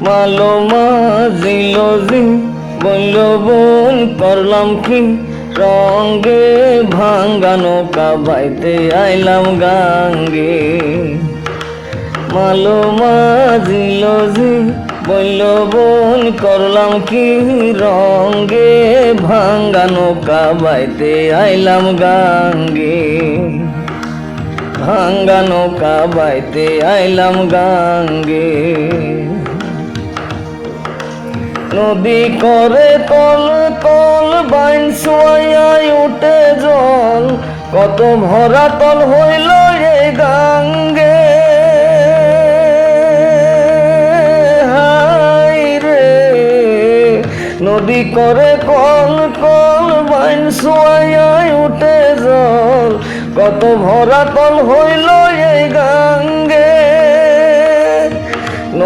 মালো মাজিল জি বলল বোন করলাম কি? রঙ্গে ভাঙ্গা নৌকা বাইতে আইলাম গাঙ্গে। মালো মাজিল জি বলল বোন করলাম কি? রঙ্গে ভাঙ্গা নৌকা বাইতে আইলাম গাঙ্গে। ভাঙ্গা নৌকা বাইতে আইলাম গাঙ্গে। নদী করে কল কল বাইন সোয়াই উঠে জল। কত ভরা তল হইল এই গাঙ্গে। নদী করে কল কল বাইন সোয়াই উঠে জল। কত ভরা তল হইল এই গাঙ্গে।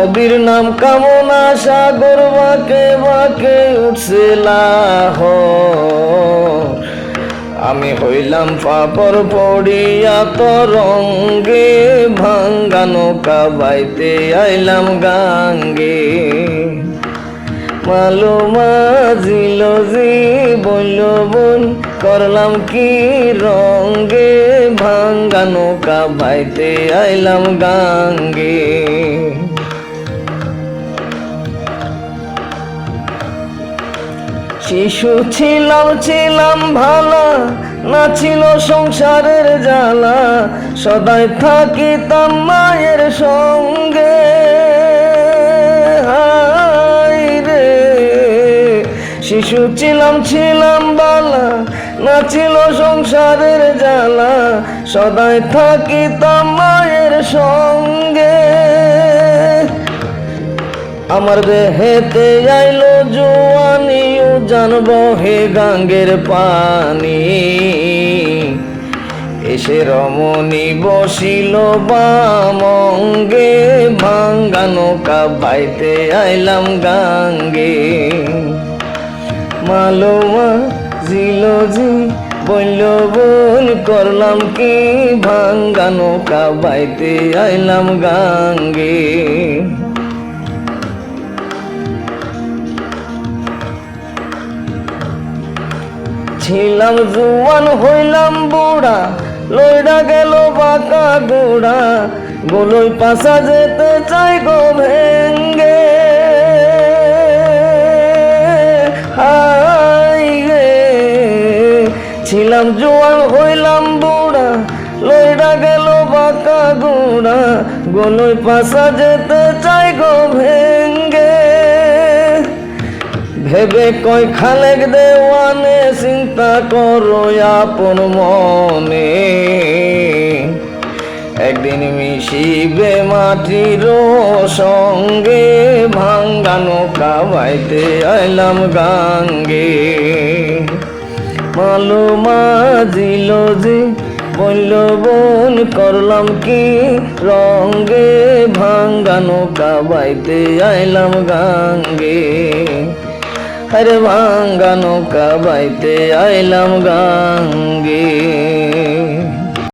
নদীর নাম কামনা সাগর বাকে বাকে উঠছে আমি হইলাম পাপর পড়িয়া তরঙ্গে, ভাঙ্গা নৌকা বাইতে আইলাম গাঙ্গে। মালো মাজিল জি বলল বোন, করলাম কি রঙ্গে, ভাঙ্গা নৌকা বাইতে আইলাম গাঙ্গে। শিশু ছিলাম ছিলাম ভালা, না ছিল সংসারের জ্বালা। সদাই থাকিতাম মায়ের সঙ্গে। রে। শিশু ছিলাম ছিলাম বালা না ছিল সংসারের জ্বালা। সদাই থাকিতাম মায়ের সঙ্গে। আমার দেহেতে আইলো জোয়ানি ও জানব হে গাঙ্গের পানি। এসে রমণী বসিল বামঙ্গে, ভাঙ্গা নৌকা বাইতে আইলাম গাঙ্গে। মালোমা জিল জি বলল বোন করলাম কি? ভাঙ্গা নৌকা বাইতে আইলাম গাঙ্গে। ছিলাম জুয়ান, হইলাম বুড়া, লইডা গেল বাঁকা গোড়া, গোলই পাশা যেতে চাই গো ভেঙ্গে। ছিলাম জোয়ান, হইলাম বুড়া, লইডা গেল বাঁকা গোড়া, গোলই পাশা যেতে চাই গো ভেঙ্গে। ভেবে কয় খালেক দেওয়ানে চিন্তা করো আপন মনে। একদিন মিশিবে মাটির সঙ্গে, ভাঙ্গা নৌকা বাইতে আইলাম গাঙ্গে। মালো মাজিল যে বলল বোন করলাম কি রঙ্গে, ভাঙ্গা নৌকা বাইতে আইলাম গাঙ্গে। আরে ভাঙ্গা নৌকা বাইতে আইলাম গাঙ্গে।